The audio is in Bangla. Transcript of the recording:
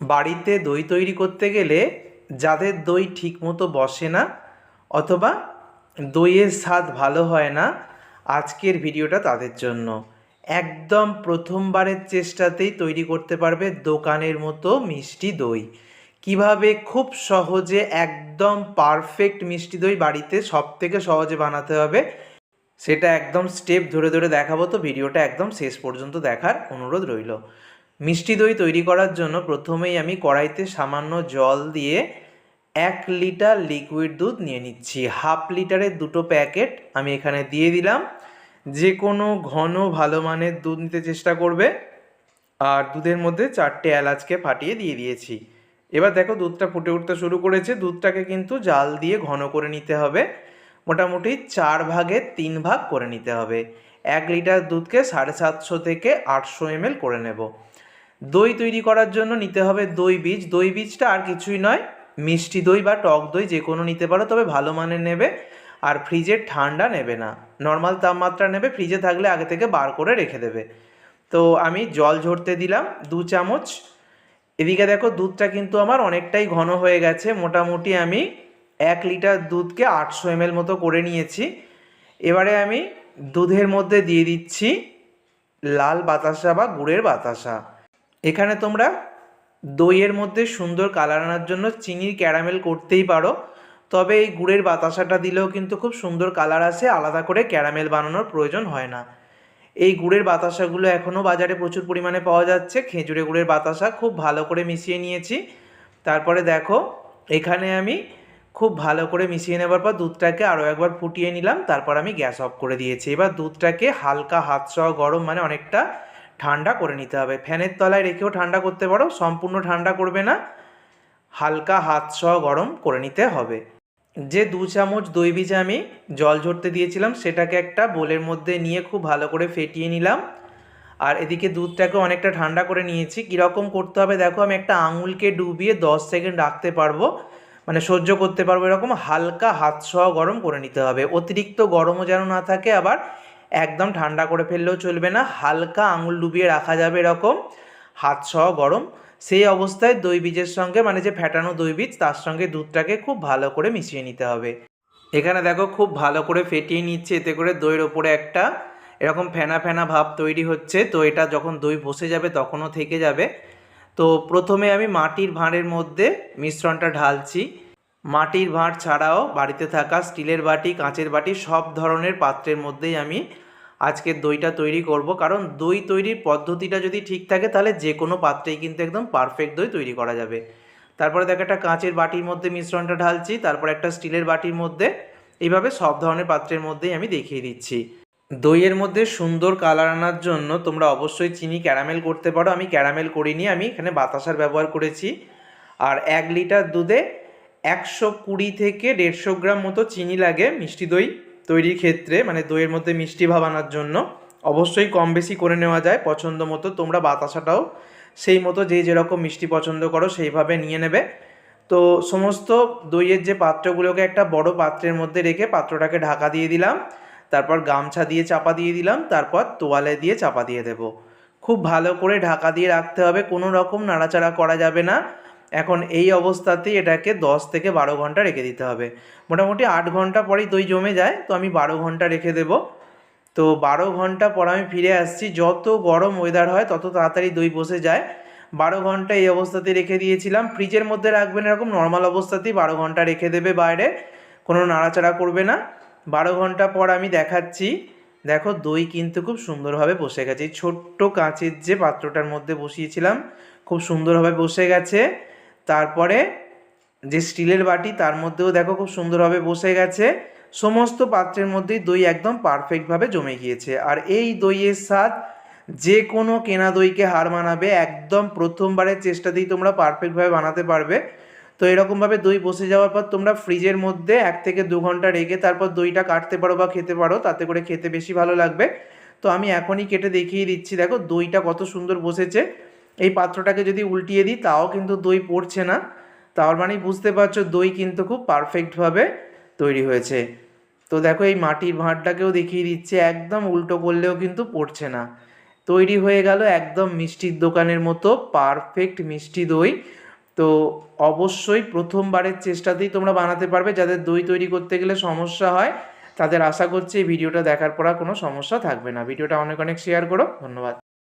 বাড়িতে দই তৈরি করতে গেলে যাদের দই ঠিকমতো বসে না অথবা দইয়ের স্বাদ ভালো হয় না, আজকের ভিডিওটা তাদের জন্য। একদম প্রথমবারের চেষ্টাতেই তৈরি করতে পারবে দোকানের মতো মিষ্টি দই। কীভাবে? খুব সহজে একদম পারফেক্ট মিষ্টি দই বাড়িতে সব থেকে সহজে বানাতে হবে। সেটা একদম স্টেপ ধরে ধরে দেখাবো তো, ভিডিওটা একদম শেষ পর্যন্ত দেখার অনুরোধ রইল। মিষ্টি দই তৈরি করার জন্য প্রথমেই আমি কড়াইতে সামান্য জল দিয়ে এক লিটার লিকুইড দুধ নিয়ে নিচ্ছি। হাফ লিটারের দুটো প্যাকেট আমি এখানে দিয়ে দিলাম। যে কোনো ঘন ভালো মানের দুধ নিতে চেষ্টা করবে। আর দুধের মধ্যে চারটে এলাচকে ফাটিয়ে দিয়ে দিয়েছি। এবার দেখো দুধটা ফুটে উঠতে শুরু করেছে। দুধটাকে কিন্তু জাল দিয়ে ঘন করে নিতে হবে। মোটামুটি চার ভাগের তিন ভাগ করে নিতে হবে। এক লিটার দুধকে সাড়ে সাতশো থেকে আটশো এমএল করে নেব। দই তৈরি করার জন্য নিতে হবে দই বীজ। দই বীজটা আর কিছুই নয়, মিষ্টি দই বা টক দই যে কোনো নিতে পারো, তবে ভালো মানের নেবে আর ফ্রিজে ঠান্ডা নেবে না। নর্মাল তাপমাত্রা নেবে, ফ্রিজে থাকলে আগে থেকে বার করে রেখে দেবে। তো আমি জল ঝরতে দিলাম দু চামচ। এদিকে দেখো দুধটা কিন্তু আমার অনেকটাই ঘন হয়ে গেছে। মোটামুটি আমি এক লিটার দুধকে আটশো এমএল মতো করে নিয়েছি। এবারে আমি দুধের মধ্যে দিয়ে দিচ্ছি লাল বাতাসা বা গুড়ের বাতাসা। এখানে তোমরা দইয়ের মধ্যে সুন্দর কালার আনার জন্য চিনির ক্যারামেল করতেই পারো। তবে এই গুড়ের বাতাসাটা দিলেও কিন্তু খুব সুন্দর কালার আসে, আলাদা করে ক্যারামেল বানানোর প্রয়োজন হয় না। এই গুড়ের বাতাসাগুলো এখনও বাজারে প্রচুর পরিমাণে পাওয়া যাচ্ছে। খেজুরে গুড়ের বাতাসা খুব ভালো করে মিশিয়ে নিয়েছি। তারপরে দেখো, এখানে আমি খুব ভালো করে মিশিয়ে নেবার পর দুধটাকে আরও একবার ফুটিয়ে নিলাম। তারপর আমি গ্যাস অফ করে দিয়েছি। এবার দুধটাকে হালকা হাত সহ গরম মানে অনেকটা ঠান্ডা করে নিতে হবে। ফ্যানের তলায় রেখেও ঠান্ডা করতে পারো, সম্পূর্ণ ঠান্ডা করবে না। হালকা হাত সহ গরম করে নিতে হবে। যে দু চামচ দই বীজে আমি জল ঝরতে দিয়েছিলাম, সেটাকে একটা বোলের মধ্যে নিয়ে খুব ভালো করে ফেটিয়ে নিলাম। আর এদিকে দুধটাকে অনেকটা ঠান্ডা করে নিয়েছি। কীরকম করতে হবে দেখো, আমি একটা আঙুলকে ডুবিয়ে দশ সেকেন্ড রাখতে পারব। মানে সহ্য করতে পারব এরকম। হালকা হাত সহ গরম করে নিতে হবে। অতিরিক্ত গরমও যেন না থাকে আবার একদম ঠান্ডা করে ফেললেও চলবে না, হালকা আঙুল ডুবিয়ে রাখা যাবে এরকম, হাত সহ গরম। সেই অবস্থায় দই বীজের সঙ্গে মানে যে ফ্যাটানো দই বীজ, তার সঙ্গে দুধটাকে খুব ভালো করে মিশিয়ে নিতে হবে। এখানে দেখো খুব ভালো করে ফেটিয়ে নিচ্ছে, এতে করে দইয়ের ওপরে একটা এরকম ফেনা ফেনা ভাব তৈরি হচ্ছে। তো এটা যখন দই বসে যাবে, তখনও থেকে যাবে। তো প্রথমে আমি মাটির ভাঁড়ের মধ্যে মিশ্রণটা ঢালছি। মাটির ভাঁড় ছাড়াও বাড়িতে থাকা স্টিলের বাটি, কাঁচের বাটি, সব ধরনের পাত্রের মধ্যেই আমি আজকে দইটা তৈরি করব। কারণ দই তৈরির পদ্ধতিটা যদি ঠিক থাকে, তাহলে যে কোনো পাত্রেই কিন্তু একদম পারফেক্ট দই তৈরি করা যাবে। তারপরে দেখো একটা কাঁচের বাটির মধ্যে মিশ্রণটা ঢালছি, তারপর একটা স্টিলের বাটির মধ্যে এইভাবে সব ধরনের পাত্রের মধ্যেই আমি দেখিয়ে দিচ্ছি। দইয়ের মধ্যে সুন্দর কালার আনার জন্য তোমরা অবশ্যই চিনি ক্যারামেল করতে পারো। আমি ক্যারামেল করিনি, আমি এখানে বাতাসার ব্যবহার করেছি। আর এক লিটার দুধে একশো কুড়ি থেকে দেড়শো গ্রাম মতো চিনি লাগে মিষ্টি দই। তৈরির ক্ষেত্রে মানে দইয়ের মধ্যে মিষ্টি ভাব আনার জন্য অবশ্যই কম বেশি করে নেওয়া যায়। পছন্দ মতো তোমরা বাতাসাটাও সেই মতো যে যেরকম মিষ্টি পছন্দ করো সেইভাবে নিয়ে নেবে। তো সমস্ত দইয়ের যে পাত্রগুলোকে একটা বড় পাত্রের মধ্যে রেখে পাত্রটাকে ঢাকা দিয়ে দিলাম। তারপর গামছা দিয়ে চাপা দিয়ে দিলাম। তারপর তোয়ালে দিয়ে চাপা দিয়ে দেব। খুব ভালো করে ঢাকা দিয়ে রাখতে হবে। কোনো রকম নাড়াচাড়া করা যাবে না। এখন এই অবস্থাতেই এটাকে দশ থেকে বারো ঘণ্টা রেখে দিতে হবে। মোটামুটি আট ঘণ্টা পরেই দই জমে যায়, তো আমি বারো ঘণ্টা রেখে দেবো। তো বারো ঘণ্টা পর আমি ফিরে আসছি, যত গরম ওয়েদার হয় তত তাড়াতাড়ি দই বসে যায়। বারো ঘণ্টা এই অবস্থাতে রেখে দিয়েছিলাম। ফ্রিজের মধ্যে রাখবেন এরকম নর্মাল অবস্থাতেই বারো ঘণ্টা রেখে দেবে বাইরে, কোনো নাড়াচাড়া করবে না। বারো ঘণ্টা পর আমি দেখাচ্ছি, দেখো দই কিন্তু খুব সুন্দরভাবে বসে গেছে। এই ছোট্ট কাঁচের যে পাত্রটার মধ্যে বসিয়েছিলাম, খুব সুন্দরভাবে বসে গেছে। তারপরে যে স্টিলের বাটি, তার মধ্যেও দেখো খুব সুন্দরভাবে বসে গেছে। সমস্ত পাত্রের মধ্যেই দই একদম পারফেক্টভাবে জমে গিয়েছে। আর এই দইয়ের স্বাদ যে কোনো কেনা দইকে হার মানাবে। একদম প্রথমবারের চেষ্টাতেই তোমরা পারফেক্টভাবে বানাতে পারবে। তো এরকমভাবে দই বসে যাওয়ার পর তোমরা ফ্রিজের মধ্যে এক থেকে দু ঘণ্টা রেখে তারপর দইটা কাটতে পারো বা খেতে পারো। তাতে করে খেতে বেশি ভালো লাগবে। তো আমি এখনই কেটে দেখিয়ে দিচ্ছি। দেখো দইটা কত সুন্দর বসেছে। এই পাত্রটাকে যদি উল্টিয়ে দিই, তাও কিন্তু দই পড়ছে না। তার মানে বুঝতে পারছ, দই কিন্তু খুব পারফেক্টভাবে তৈরি হয়েছে। তো দেখো, এই মাটির ভাঁড়টাকেও দেখিয়ে দিচ্ছে, একদম উল্টো করলেও কিন্তু পড়ছে না। তৈরি হয়ে গেল একদম মিষ্টির দোকানের মতো পারফেক্ট মিষ্টি দই। তো অবশ্যই প্রথমবারের চেষ্টাতেই তোমরা বানাতে পারবে। যাদের দই তৈরি করতে গেলে সমস্যা হয়, তাদের আশা করছি এই ভিডিওটা দেখার পর কোনো সমস্যা থাকবে না। ভিডিওটা অনেক অনেক শেয়ার করো। ধন্যবাদ।